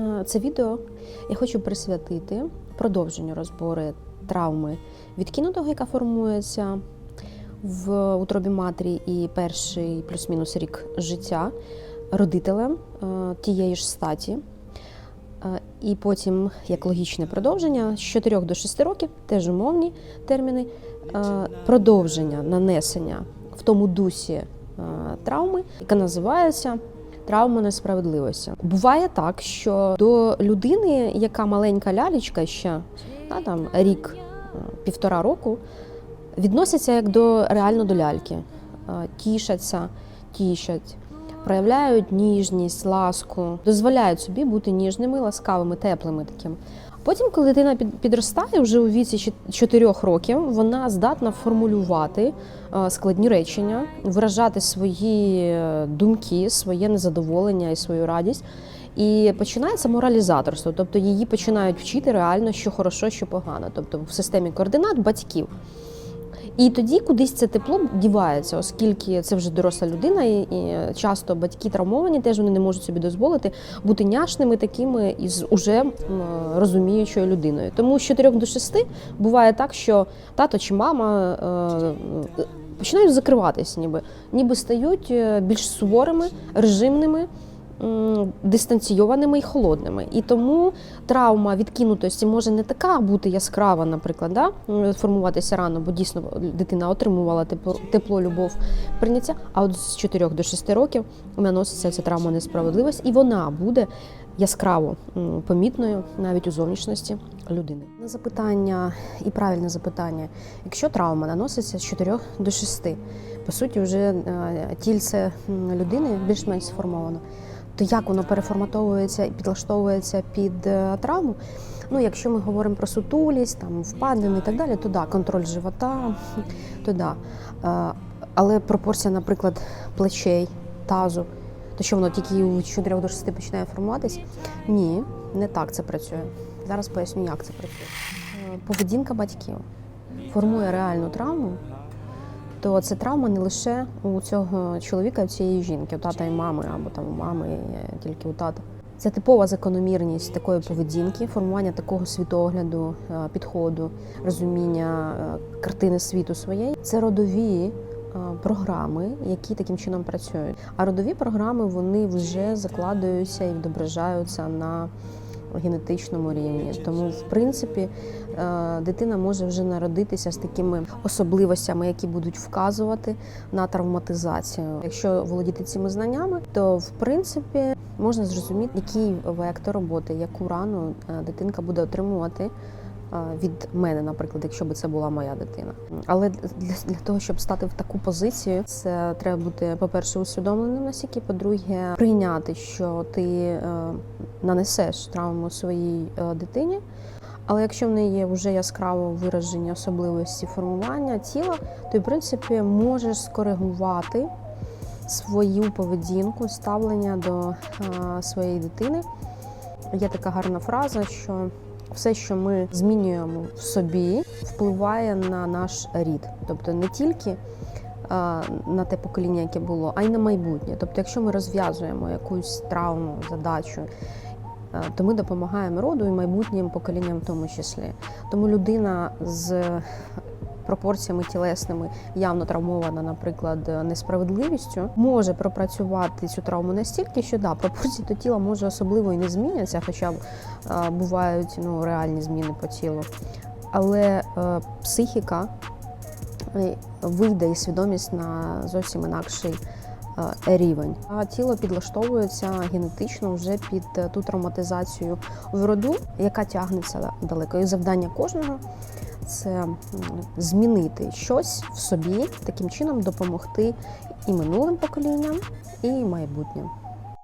Е, Це відео я хочу присвятити продовженню розбори травми відкинутого, яка формується в утробі матері і перший плюс-мінус рік життя родителем е, тієї ж статі. Е, І потім, як логічне продовження, з 4 до 6 років, теж умовні терміни, продовження нанесення в тому дусі травми, яка називається травма несправедливості. Буває так, що до людини, яка маленька лялечка ще да, там, рік, е, півтора року, відносяться як до реально до ляльки, Е, тішаться, тішать. Проявляють ніжність, ласку, дозволяють собі бути ніжними, ласкавими, теплими такими. Потім, коли дитина під- підростає, вже у віці 4 років, вона здатна формулювати е, складні речення, виражати свої е, думки, своє незадоволення і свою радість. І починається моралізаторство, тобто її починають вчити реально, що хорошо, що погано, тобто в системі координат батьків. І тоді кудись це тепло дівається, оскільки це вже доросла людина, і, і часто батьки травмовані, теж вони не можуть собі дозволити бути няшними такими із уже розуміючою людиною. Тому з 4 до 6 буває так, що тато чи мама е, починають закриватись, ніби ніби стають е, більш суворими, режимними. Дистанційованими і холодними, і тому травма відкинутості може не така бути яскрава, наприклад, да? формуватися рано, бо дійсно дитина отримувала тепло, тепло, любов, прийняття. А от з 4 до 6 років наноситься ця травма несправедливість, і вона буде яскраво помітною навіть у зовнішності людини. На запитання і правильне запитання: якщо травма наноситься з 4 до 6, по суті, вже е, тільце людини більш-менш сформовано. То як воно переформатовується і підлаштовується під е, травму? Ну, якщо ми говоримо про сутулість, там впадини і так далі, то да, контроль живота, то да. Е, Але пропорція, наприклад, плечей, тазу, то що воно тільки у 4 до 6 починає формуватись? Ні, не так це працює. Зараз поясню, як це працює. Е, Поведінка батьків формує реальну травму, то це травма не лише у цього чоловіка, у цієї жінки, у тата і мами, або там у мами е, тільки у тата. Це типова закономірність такої поведінки, формування такого світогляду, е, підходу, розуміння е, картини світу своєї. Це родові програми, які таким чином працюють. А родові програми вони вже закладаються і відображаються на генетичному рівні. Тому, в принципі, е, дитина може вже народитися з такими особливостями, які будуть вказувати на травматизацію. Якщо володіти цими знаннями, то в принципі можна зрозуміти, який вектор роботи, яку рану е, дитинка буде отримувати. Від мене, наприклад, якщо б це була моя дитина. Але для, для того, щоб стати в таку позицію, це треба бути, по-перше, усвідомленим настільки, по-друге, прийняти, що ти е, нанесеш травму своїй е, дитині. Але якщо в неї є вже яскраво виражені особливості формування тіла, то в принципі можеш скоригувати свою поведінку, ставлення до е, своєї дитини. Є така гарна фраза, що все, що ми змінюємо в собі, впливає на наш рід. Тобто не тільки на те покоління, яке було, а й на майбутнє. Тобто, якщо ми розв'язуємо якусь травму, задачу, то ми допомагаємо роду і майбутнім поколінням в тому числі. Тому людина з пропорціями тілесними явно травмована, наприклад, несправедливістю, може пропрацювати цю травму настільки, що да, пропорції до тіла може особливо і не зміняться, хоча б е, бувають ну, реальні зміни по тілу. Але е, психіка е, вийде і свідомість на зовсім інакший рівень. А тіло підлаштовується генетично вже під ту травматизацію в роду, яка тягнеться далеко. І завдання кожного це змінити щось в собі, таким чином допомогти і минулим поколінням, і майбутнім.